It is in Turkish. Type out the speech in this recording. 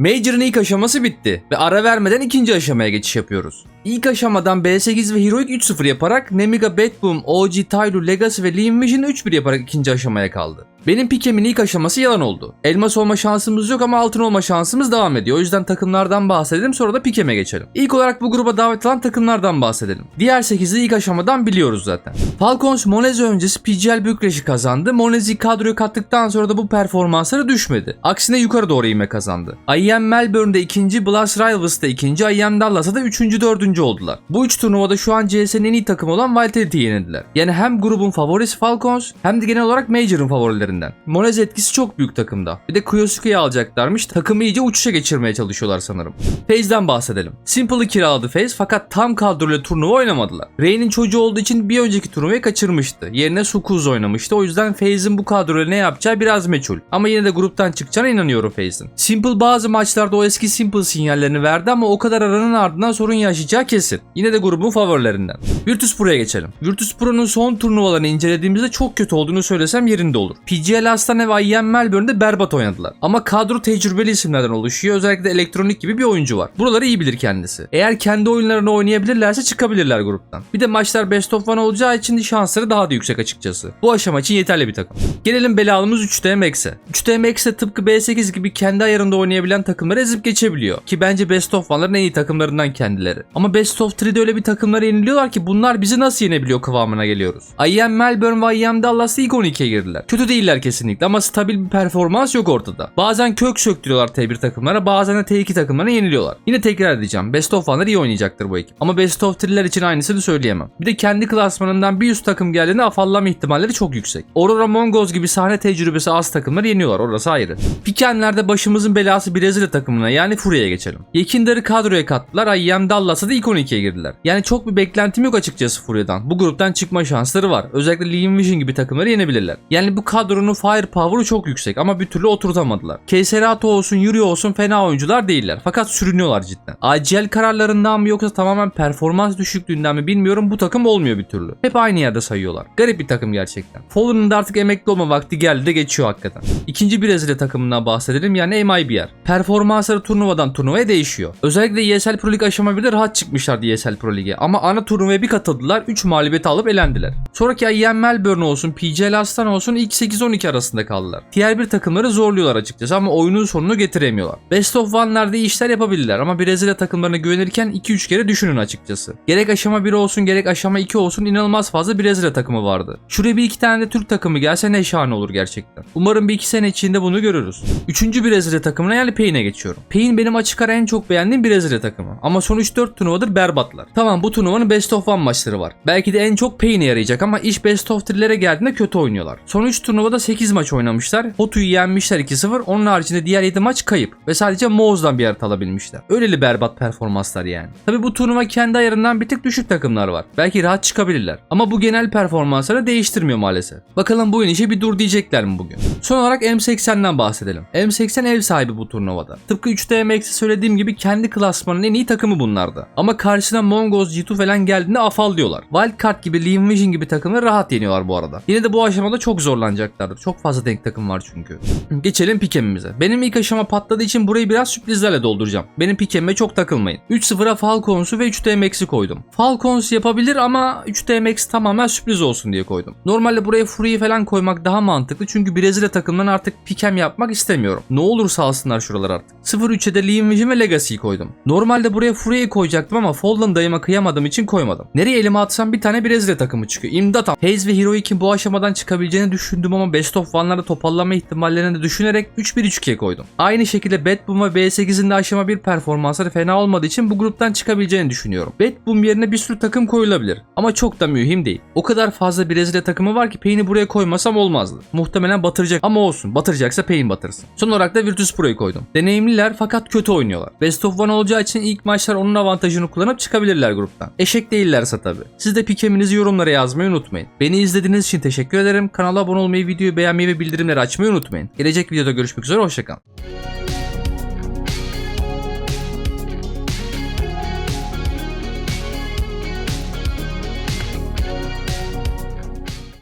Major'ın ilk aşaması bitti ve ara vermeden ikinci aşamaya geçiş yapıyoruz. İlk aşamadan B8 ve Heroic 3-0 yaparak Nemiga, Bad Boom, OG, Tyro, Legacy ve Lean Vision 3-1 yaparak ikinci aşamaya kaldı. Benim Pikem'in ilk aşaması yalan oldu. Elmas olma şansımız yok ama altın olma şansımız devam ediyor. O yüzden takımlardan bahsedelim sonra da Pikem'e geçelim. İlk olarak bu gruba davet olan takımlardan bahsedelim. Diğer 8'i ilk aşamadan biliyoruz zaten. Falcons Moneze öncesi PGL Bükreş'i kazandı. Moneze'yi kadroya kattıktan sonra da bu performansları düşmedi. Aksine yukarı doğru ivme kazandı. IEM Melbourne'de ikinci, Blast Rivals'da ikinci, IEM Dallas'ta da üçüncü, dördüncü oldular. Bu üç turnuvada şu an CS'nin en iyi takımı olan Vitality'yi yenildiler. Yani hem grubun favorisi Falcons hem de genel olarak Major'ın favorilerinden. Monez etkisi çok büyük takımda. Bir de Kuyosuke'yi alacaklarmış. Takımı iyice uçuşa geçirmeye çalışıyorlar sanırım. FaZe'den bahsedelim. Simple'ı kiraladı FaZe fakat tam kadroyla turnuva oynamadılar. Ray'nin çocuğu olduğu için bir önceki turnuvayı kaçırmıştı. Yerine Sukuz oynamıştı. O yüzden FaZe'in bu kadroyla ne yapacağı biraz meçhul. Ama yine de gruptan çıkacağına inanıyorum FaZe'in. Simple bazı maçlarda o eski Simple sinyallerini verdi ama o kadar aranın ardından sorun yaşayacağı kesin. Yine de grubun favorilerinden. Virtus Pro'ya geçelim. Virtus Pro'nun son turnuvalarını incelediğimizde çok kötü olduğunu söylesem yerinde olur. PGL Astana ve IEM Melbourne'de berbat oynadılar. Ama kadro tecrübeli isimlerden oluşuyor. Özellikle elektronik gibi bir oyuncu var. Buraları iyi bilir kendisi. Eğer kendi oyunlarını oynayabilirlerse çıkabilirler gruptan. Bir de maçlar best of one olacağı için şansları daha da yüksek açıkçası. Bu aşama için yeterli bir takım. Gelelim belalımız 3D Max'e. 3D Max de tıpkı B8 gibi kendi ayarında oynayabilen takımları ezip geçebiliyor. Ki bence best of one'ların en iyi takımlarından kendileri. Ama best of 3'de öyle bir takımlara yeniliyorlar ki bunlar bizi nasıl yenebiliyor kıvamına geliyoruz. IEM Melbourne ve IEM Dallas ilk 12'ye girdiler. Kötü değiller kesinlikle ama stabil bir performans yok ortada. Bazen kök söktürüyorlar T1 takımlara bazen de T2 takımlarına yeniliyorlar. Yine tekrar edeceğim. Best of one'lar iyi oynayacaktır bu ekip. Ama Best of 3'ler için aynısını söyleyemem. Bir de kendi klasmanından bir üst takım geldiğinde afallama ihtimalleri çok yüksek. Aurora Mongols gibi sahne tecrübesi az takımları yeniyorlar orası ayrı. Pikenlerde başımızın belası Brezilya takımına yani Furya'ya geçelim. Yekindar'ı kadroya kattılar. IEM Dallas'a da ilk 12'ye girdiler. Yani çok bir beklentim yok açıkçası Furya'dan. Bu gruptan çıkma şansları var. Özellikle Lean Vision gibi takımları yenebilirler. Yani bu kadronun firepower'ı çok yüksek ama bir türlü oturtamadılar. Keyserato olsun, Yuri olsun fena oyuncular değiller. Fakat sürünüyorlar cidden. ACL kararlarından mı yoksa tamamen performans düşüklüğünden mi bilmiyorum bu takım olmuyor bir türlü. Hep aynı yerde sayıyorlar. Garip bir takım gerçekten. Fallen'ın da artık emekli olma vakti geldi de geçiyor hakikaten. İkinci Brezilya takımından bahsedelim yani MIBR. Performansları turnuvadan turnuvaya değişiyor. Özellikle ESL Pro Lig aşama 1'de rahat çıkmışlardı ESL Pro Lig'e ama ana turnuvaya bir katıldılar 3 mağlubiyeti alıp elendiler. Sonraki IEM Melbourne olsun PGL Astana olsun ilk 8-12 arasında kaldılar. Diğer bir takımları zorluyorlar açıkçası ama oyunun sonunu getiremiyorlar. Best of One'larda işler yapabilirler ama Brezilya takımlarına güvenirken 2-3 kere düşünün açıkçası. Gerek aşama 1 olsun gerek aşama 2 olsun inanılmaz fazla Brezilya takımı vardı. Şuraya bir iki tane de Türk takımı gelse ne şahane olur gerçekten. Umarım bir iki sene içinde bunu görürüz. Üçüncü Brezilya takımına yani Payne'e geçiyorum. Payne benim açık ara en çok beğendiğim Brezilya takımı. Ama son 3-4 turnuvadır berbatlar. Tamam bu turnuvanın Best of One maçları var. Belki de en çok Payne'e yarayacak ama iş Best of 3'lere geldiğinde kötü oynuyorlar. Son 3 turnuvada 8 maç oynamışlar. Hotu'yu yenmişler 2-0. Onun haricinde diğer 7 maç kayıp. Ve sadece Moğuz'dan bir harita alabilmişler. Öyleli berbat performanslar yani. Tabi bu turnuva kendi ayarından bir tık düşük takımlar var. Belki rahat çıkabilirler. Ama bu genel performansları değiştirmiyor maalesef. Bakalım bu inişe bir dur diyecekler mi bugün? Son olarak M80'den bahsedelim. M80 ev sahibi bu turnuvada. Tıpkı 3D MX'e söylediğim gibi kendi klasmanın en iyi takımı bunlarda. Ama karşısına Mongols, G2 falan geldiğinde afallıyorlar. Wildcard gibi, Lean Vision gibi takımları rahat yeniyorlar bu arada. Yine de bu aşamada çok zorlanacaklardır. Çok fazla denk takım var çünkü. Geçelim pikemimize. Benim ilk aşama patladığı için burayı biraz sürprizlerle dolduracağım. Benim pikemime çok takılmayın. 3-0'a Falcons'u ve 3D Max'i koydum. Falcons yapabilir ama 3D Max tamamen sürpriz olsun diye koydum. Normalde buraya Fury'yi falan koymak daha mantıklı çünkü Brezilya takımlarına artık pikem yapmak istemiyorum. Ne olursa alsınlar şuralar artık. 0-3'e de Lean Vision ve Legacy'yi koydum. Normalde buraya Fury'yi koyacaktım ama Fallen dayıma kıyamadığım için koymadım. Nereye elime atsam bir tane Brezilya takımı çıkıyor. İmdat am. Haze ve Heroic'in bu aşamadan çıkabileceğini düşündüm ama Best of One'larda toparlama ihtimallerini de düşünerek 3-1-3-2'ye koydum. Aynı şekilde Bad Boom ve B8'in de aşama 1 performansları fena olmadığı için bu gruptan çıkabileceğini düşünüyorum. Bad Boom yerine bir sürü takım koyulabilir ama çok da mühim değil. O kadar fazla Brezilya takımı var ki Payne'i buraya koymasam olmazdı. Muhtemelen batıracak ama olsun. Batıracaksa Payne batırsın. Son olarak da Virtus Pro'yu koydum. Deneyimliler fakat kötü oynuyorlar. Best of One olacağı için ilk maçlar onun avantajını kullanıp çıkabilirler gruptan. Eşek değillerse tabi. Siz de pikeminizi yorumlara yazmayı unutmayın. Beni izlediğiniz için teşekkür ederim. Kanala abone olmayı, videoyu beğenmeyi ve bildirimleri açmayı unutmayın. Gelecek videoda görüşmek üzere, hoşçakalın.